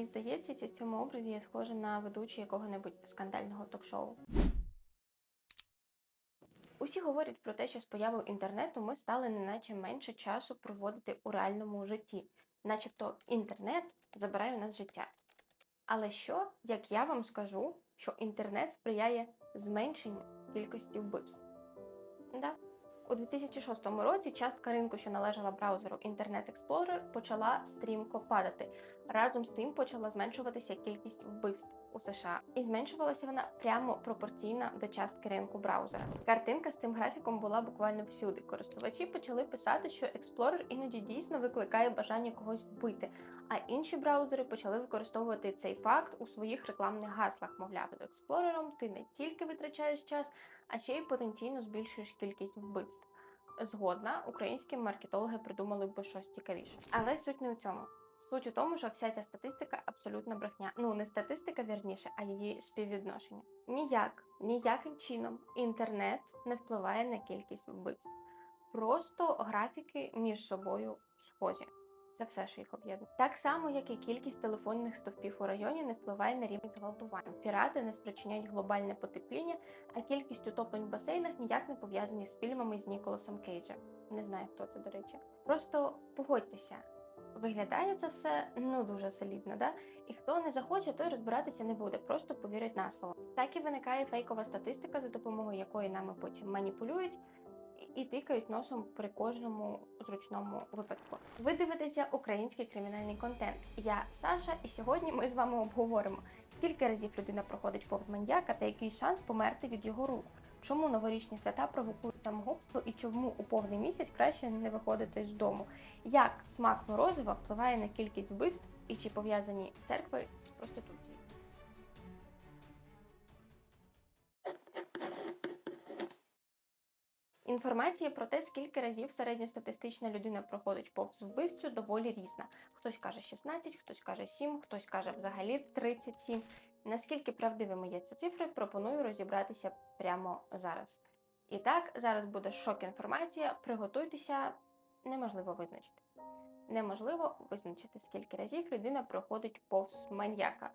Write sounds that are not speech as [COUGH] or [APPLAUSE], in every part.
Мені здається, що в цьому образі я схожа на ведучу якого-небудь скандального ток-шоу. Усі говорять про те, що з появою інтернету ми стали неначе менше часу проводити у реальному житті, начебто інтернет забирає у нас життя. Але що, як я вам скажу, що інтернет сприяє зменшенню кількості вбивств? Да. У 2006 році частка ринку, що належала браузеру Internet Explorer, почала стрімко падати. Разом з тим почала зменшуватися кількість вбивств у США, і зменшувалася вона прямо пропорційно до частки ринку браузера. Картинка з цим графіком була буквально всюди. Користувачі почали писати, що Explorer іноді дійсно викликає бажання когось вбити, а інші браузери почали використовувати цей факт у своїх рекламних гаслах. Мовляв, з Explorer ти не тільки витрачаєш час, а ще й потенційно збільшуєш кількість вбивств. Згодна, українські маркетологи придумали би щось цікавіше. Але суть не у цьому. Суть у тому, що вся ця статистика абсолютна брехня. Ну не статистика вірніше, а її співвідношення. Ніяк, ніяким чином інтернет не впливає на кількість вбивств. Просто графіки між собою схожі. Це все, що їх об'єднує. Так само, як і кількість телефонних стовпів у районі не впливає на рівень зґвалтувань. Пірати не спричиняють глобальне потепління, а кількість утоплень в басейнах ніяк не пов'язані з фільмами з Ніколасом Кейджем. Не знаю, хто це, до речі. Просто погодьтеся. Виглядає це все ну дуже солідно, да? І хто не захоче, той розбиратися не буде, просто повірить на слово. Так і виникає фейкова статистика, за допомогою якої нами потім маніпулюють і тикають носом при кожному зручному випадку. Ви дивитеся український кримінальний контент. Я Саша, і сьогодні ми з вами обговоримо, скільки разів людина проходить повз маньяка та який шанс померти від його рук. Чому новорічні свята провокують самогубство і чому у повний місяць краще не виходити з дому? Як смак морозива впливає на кількість вбивств і чи пов'язані церкви з проституцією? Інформація про те, скільки разів середньостатистична людина проходить повз вбивцю, доволі різна. Хтось каже 16, хтось каже 7, хтось каже взагалі 37. Наскільки правдивими є ці цифри, пропоную розібратися прямо зараз. І так, зараз буде шок інформація. Приготуйтеся, неможливо визначити. Неможливо визначити, скільки разів людина проходить повз маньяка.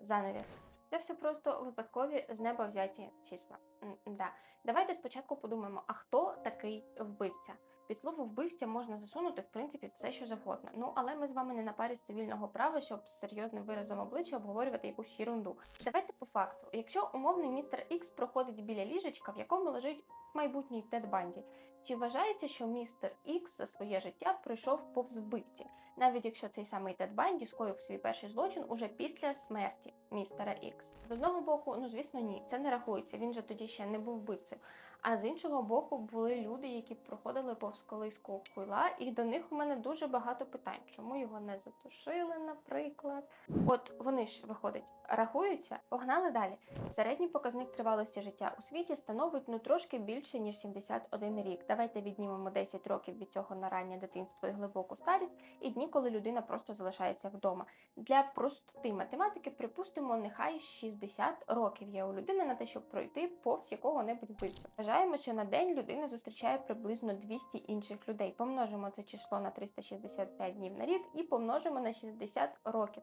Занавіс. Це все просто випадкові з неба взяті числа. Да. Давайте спочатку подумаємо, а хто такий вбивця? Під слово вбивця можна засунути, в принципі, все, що завгодно. Ну, але ми з вами не на парі з цивільного права, щоб з серйозним виразом обличчя обговорювати якусь ерунду. Давайте по факту. Якщо умовний містер Ікс проходить біля ліжечка, в якому лежить майбутній Тед Банді, чи вважається, що містер Ікс за своє життя пройшов повз вбивці, навіть якщо цей самий Тед Банді скоїв свій перший злочин уже після смерті містера Ікс? З одного боку, ну звісно, ні, це не рахується. Він же тоді ще не був вбивцею. А з іншого боку, були люди, які проходили повз колиску хуйла, і до них у мене дуже багато питань, чому його не затушили, наприклад. От вони ж виходить, рахуються, погнали далі. Середній показник тривалості життя у світі становить ну трошки більше ніж 71 рік. Давайте віднімемо 10 років від цього на раннє дитинство і глибоку старість, і дні, коли людина просто залишається вдома. Для простоти математики, припустимо, нехай 60 років є у людини на те, щоб пройти повз якого-небудь вбивцю. Вважаємо, що на день людина зустрічає приблизно 200 інших людей. Помножимо це число на 365 днів на рік і помножимо на 60 років.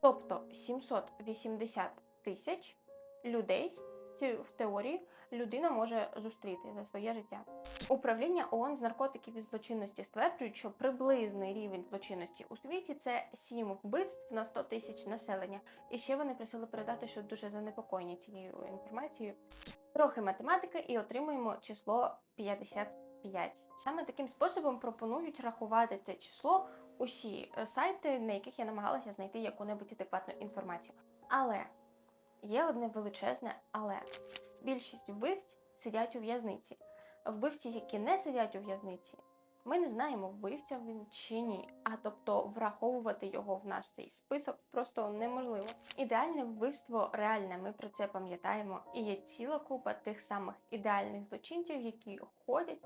Тобто 780 тисяч людей ці- в теорії людина може зустріти за своє життя. Управління ООН з наркотиків і злочинності стверджують, що приблизний рівень злочинності у світі це 7 вбивств на 100 тисяч населення. І ще вони просили передати, що дуже занепокоєні цією інформацією. Трохи математики і отримуємо число 55. Саме таким способом пропонують рахувати це число усі е, сайти, на яких я намагалася знайти яку-небудь адекватну інформацію. Але є одне величезне але. Більшість вбивць сидять у в'язниці. Вбивці, які не сидять у в'язниці, ми не знаємо, вбивця він чи ні. А тобто враховувати його в наш цей список просто неможливо. Ідеальне вбивство реальне, ми про це пам'ятаємо. І є ціла купа тих самих ідеальних злочинців, які ходять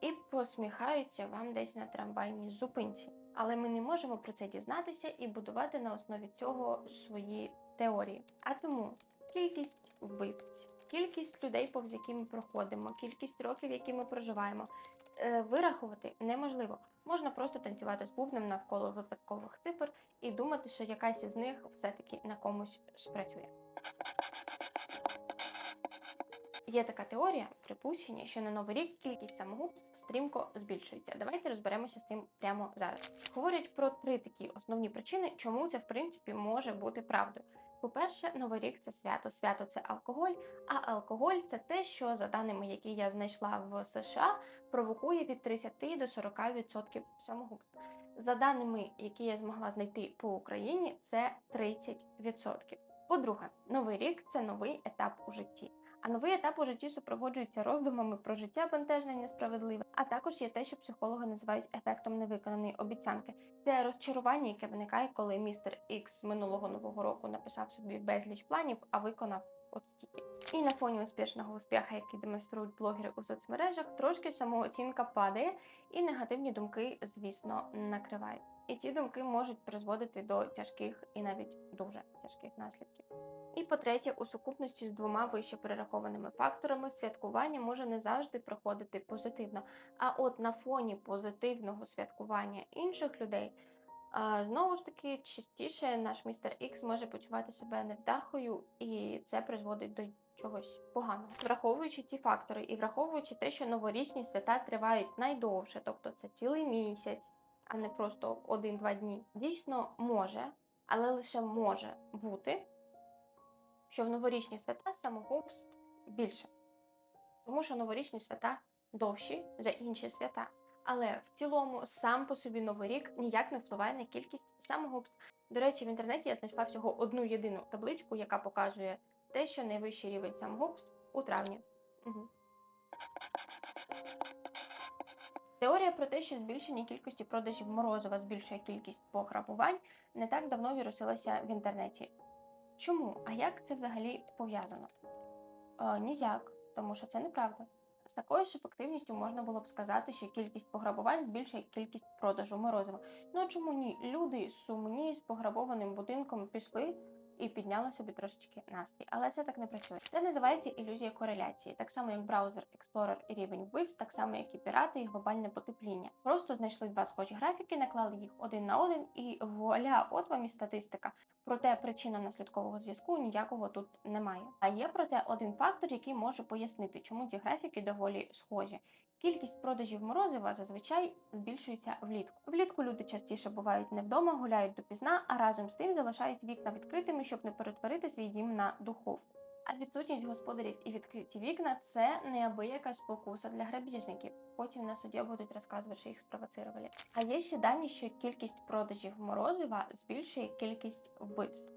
і посміхаються вам десь на трамвайній зупинці. Але ми не можемо про це дізнатися і будувати на основі цього свої теорії. А тому кількість вбивць, кількість людей, повз які ми проходимо, кількість років, які ми проживаємо, е, вирахувати неможливо. Можна просто танцювати з бубном навколо випадкових цифр і думати, що якась із них все-таки на комусь спрацює. Є така теорія припущення, що на новий рік кількість самогубств стрімко збільшується. Давайте розберемося з цим прямо зараз. Говорять про три такі основні причини, чому це в принципі може бути правдою. По-перше, новий рік це свято. Свято це алкоголь, а алкоголь це те, що за даними, які я знайшла в США, провокує від 30 до 40% самогубств. За даними, які я змогла знайти по Україні, це 30%. По-друге, новий рік це новий етап у житті. А новий етап у житті супроводжується роздумами про життя бентежне несправедливе. А також є те, що психологи називають ефектом невиконаної обіцянки. Це розчарування, яке виникає, коли містер Ікс минулого нового року написав собі безліч планів, а виконав от стільки. І на фоні успішного успіху, який демонструють блогери у соцмережах, трошки самооцінка падає, і негативні думки, звісно, накривають. І ці думки можуть призводити до тяжких і навіть дуже тяжких наслідків. І по-третє, у сукупності з двома вище перерахованими факторами святкування може не завжди проходити позитивно. А от на фоні позитивного святкування інших людей, знову ж таки, частіше наш містер Ікс може почувати себе невдахою, і це призводить до чогось поганого. Враховуючи ці фактори і враховуючи те, що новорічні свята тривають найдовше, тобто це цілий місяць, а не просто один-два дні, дійсно може, але лише може бути що в новорічні свята самогубств більше, тому що новорічні свята довші за інші свята. Але в цілому сам по собі новий рік ніяк не впливає на кількість самогубств. До речі, в інтернеті я знайшла всього одну єдину табличку, яка показує те, що найвищий рівень самогубств у травні. Угу. Теорія про те, що збільшення кількості продажів морозива збільшує кількість пограбувань, не так давно вірусилася в інтернеті. Чому? А як це взагалі пов'язано? Е, ніяк, тому що це неправда. З такою ж ефективністю можна було б сказати, що кількість пограбувань збільшує кількість продажу морозива. Ну чому ні? Люди сумні з пограбованим будинком пішли і підняли собі трошечки настрій. Але це так не працює. Це називається ілюзія кореляції, так само як браузер Explorer і рівень вбивств, так само як і пірати і глобальне потепління. Просто знайшли два схожі графіки, наклали їх один на один, і вуаля, от вам і статистика. Проте причина наслідкового зв'язку ніякого тут немає. А є проте один фактор, який може пояснити, чому ці графіки доволі схожі. Кількість продажів морозива зазвичай збільшується влітку. Влітку люди частіше бувають не вдома, гуляють допізна, а разом з тим залишають вікна відкритими, щоб не перетворити свій дім на духовку. А відсутність господарів і відкриті вікна це неабияка спокуса для грабіжників. Потім на суді будуть розказувати, що їх спровоцирували. А є ще дані, що кількість продажів морозива збільшує кількість вбивств.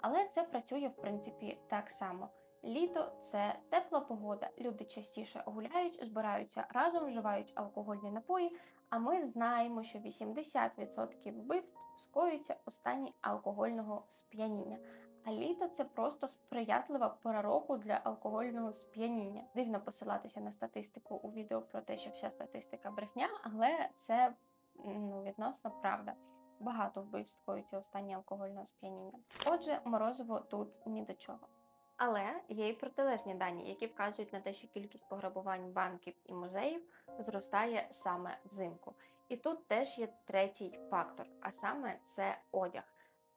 Але це працює в принципі так само. Літо це тепла погода. Люди частіше гуляють, збираються разом, вживають алкогольні напої. А ми знаємо, що 80% вбивств скоюються у стані алкогольного сп'яніння. А літо це просто сприятлива пора року для алкогольного сп'яніння. Дивно посилатися на статистику у відео про те, що вся статистика брехня, але це ну, відносно правда. Багато вбивств скоюється у стані алкогольного сп'яніння. Отже, морозиво тут ні до чого. Але є і протилежні дані, які вказують на те, що кількість пограбувань банків і музеїв зростає саме взимку. І тут теж є третій фактор, а саме це одяг.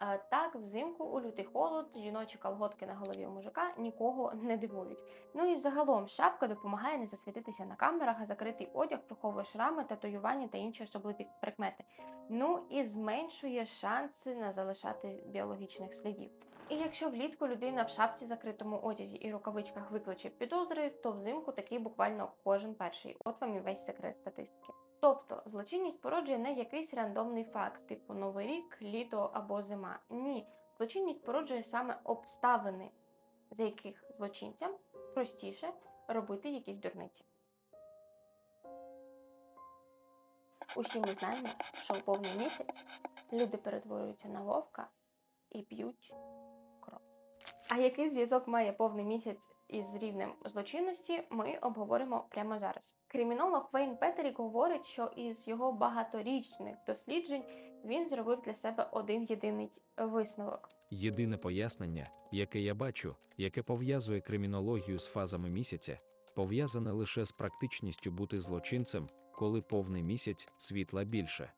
Е, Так, взимку у лютий холод жіночі колготки на голові у мужика нікого не дивують. Ну і загалом шапка допомагає не засвітитися на камерах, а закритий одяг приховує шрами, татуювання та інші особливі прикмети. Ну і зменшує шанси на залишати біологічних слідів. І якщо влітку людина в шапці закритому одязі і рукавичках викличе підозри, то взимку такий буквально кожен перший. От вам і весь секрет статистики. Тобто злочинність породжує не якийсь рандомний факт, типу Новий рік, літо або зима. Ні, злочинність породжує саме обставини, за яких злочинцям простіше робити якісь дурниці. Усі ми знаємо, що у повний місяць люди перетворюються на вовка і п'ють. А який зв'язок має повний місяць із рівнем злочинності, ми обговоримо прямо зараз. Кримінолог Вейн Петерік говорить, що із його багаторічних досліджень він зробив для себе один єдиний висновок. Єдине пояснення, яке я бачу, яке пов'язує кримінологію з фазами місяця, пов'язане лише з практичністю бути злочинцем, коли повний місяць світла більше.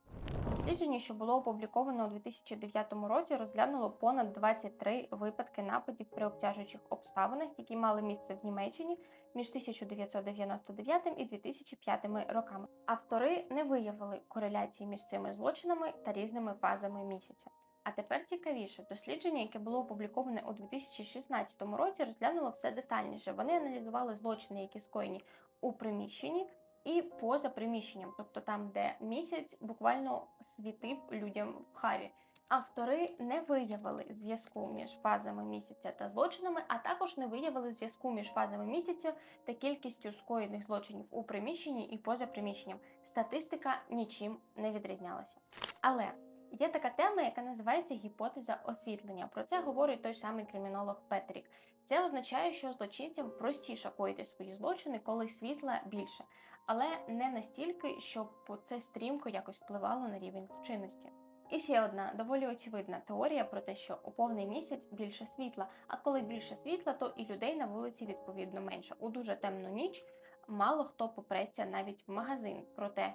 Дослідження, що було опубліковано у 2009 році, розглянуло понад 23 випадки нападів при обтяжуючих обставинах, які мали місце в Німеччині між 1999 і 2005 роками. Автори не виявили кореляції між цими злочинами та різними фазами місяця. А тепер цікавіше, дослідження, яке було опубліковане у 2016 році, розглянуло все детальніше. Вони аналізували злочини, які скоєні у приміщенні і поза приміщенням, тобто там, де місяць буквально світив людям в харі. Автори не виявили зв'язку між фазами місяця та злочинами, а також не виявили зв'язку між фазами місяця та кількістю скоєних злочинів у приміщенні і поза приміщенням. Статистика нічим не відрізнялася. Але є така тема, яка називається гіпотеза освітлення. Про це говорить той самий кримінолог Петрік. Це означає, що злочинцям простіше коїти свої злочини, коли світла більше, але не настільки, щоб це стрімко якось впливало на рівень злочинності. І ще одна доволі очевидна теорія про те, що у повний місяць більше світла, а коли більше світла, то і людей на вулиці відповідно менше. У дуже темну ніч мало хто попреться навіть в магазин. Проте,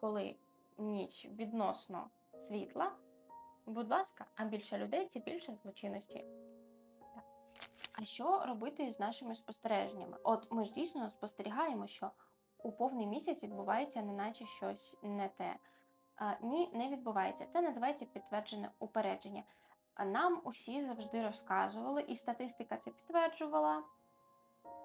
коли ніч відносно світла, будь ласка, а більше людей це більше злочинності. А що робити з нашими спостереженнями? От ми ж дійсно спостерігаємо, що у повний місяць відбувається неначе щось не те. А, ні, не відбувається. Це називається підтверджене упередження. Нам усі завжди розказували, і статистика це підтверджувала.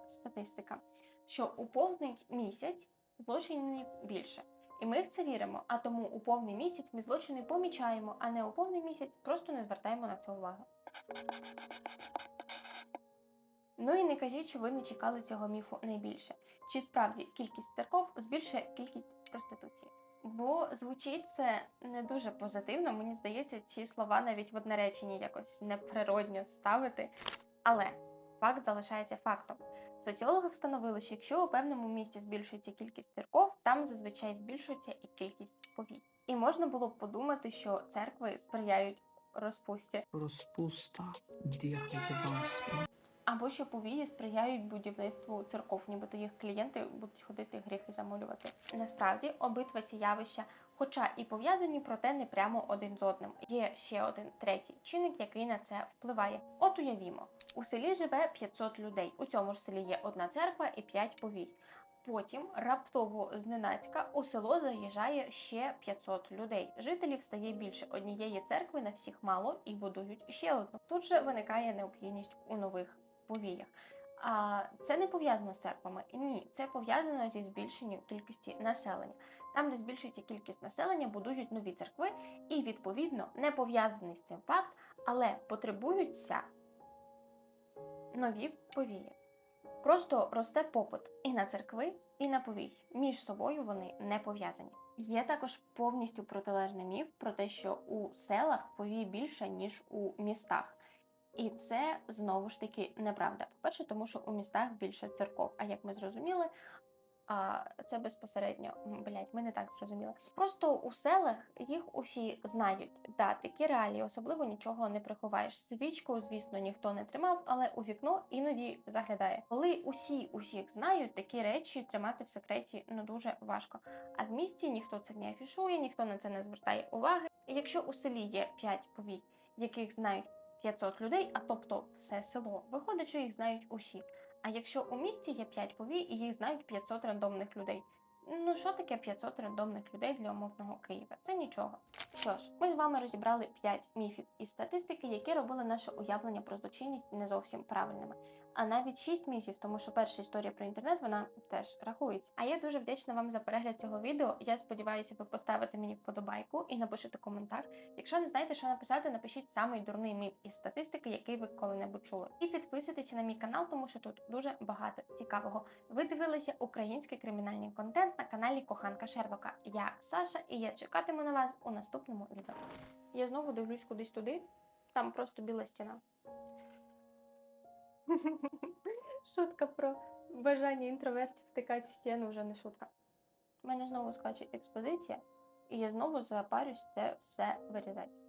Статистика, що у повний місяць злочинів більше. І ми в це віримо. А тому у повний місяць ми злочини помічаємо, а не у повний місяць просто не звертаємо на це увагу. Ну і не кажіть, що ви не чекали цього міфу найбільше. Чи справді кількість церков збільшує кількість проституції? Бо звучить це не дуже позитивно. Мені здається, ці слова навіть в одне реченні якось неприродньо ставити. Але факт залишається фактом. Соціологи встановили, що якщо у певному місті збільшується кількість церков, там зазвичай збільшується і кількість повій. І можна було б подумати, що церкви сприяють розпусті, Розпуста або що повії сприяють будівництву церков, нібито їх клієнти будуть ходити гріхи замолювати. Насправді обидва ці явища, хоча і пов'язані, проте не прямо один з одним. Є ще один третій чинник, який на це впливає. От уявімо, у селі живе 500 людей. У цьому ж селі є одна церква і 5 повій. Потім раптово зненацька у село заїжджає ще 500 людей. Жителів стає більше однієї церкви на всіх мало і будують ще одну. Тут же виникає необхідність у нових повіях. А це не пов'язано з церквами. Ні, це пов'язано зі збільшенням кількості населення. Там, де збільшується кількість населення, будують нові церкви, і відповідно не пов'язаний з цим факт, але потребуються нові повії. Просто росте попит і на церкви, і на повій. Між собою вони не пов'язані. Є також повністю протилежний міф про те, що у селах повій більше, ніж у містах. І це знову ж таки неправда. По-перше, тому що у містах більше церков. А як ми зрозуміли, а це безпосередньо м, блядь, ми не так зрозуміли. Просто у селах їх усі знають. Да, такі реалії, особливо нічого не приховаєш. Свічку, звісно, ніхто не тримав, але у вікно іноді заглядає. Коли усі усіх знають, такі речі тримати в секреті ну дуже важко. А в місті ніхто це не афішує, ніхто на це не звертає уваги. Якщо у селі є 5 повій, яких знають 500 людей, а тобто все село, виходить, що їх знають усі. А якщо у місті є 5 повій і їх знають 500 рандомних людей. Ну, що таке 500 рандомних людей для умовного Києва? Це нічого. Що ж, ми з вами розібрали 5 міфів із статистики, які робили наше уявлення про злочинність не зовсім правильними. А навіть 6 міфів, тому що перша історія про інтернет вона теж рахується. А я дуже вдячна вам за перегляд цього відео. Я сподіваюся, ви поставите мені вподобайку і напишете коментар. Якщо не знаєте, що написати, напишіть самий дурний міф із статистики, який ви коли-небудь чули. І підписуйтеся на мій канал, тому що тут дуже багато цікавого. Ви дивилися український кримінальний контент на каналі Коханка Шерлока. Я Саша, і я чекатиму на вас у наступному відео. Я знову дивлюсь кудись туди, там просто біла стіна. [LAUGHS] Шутка про бажання інтровертів втикати в стіну вже не шутка. У мене знову скаче експозиція, і я знову запарюсь це все вирізати.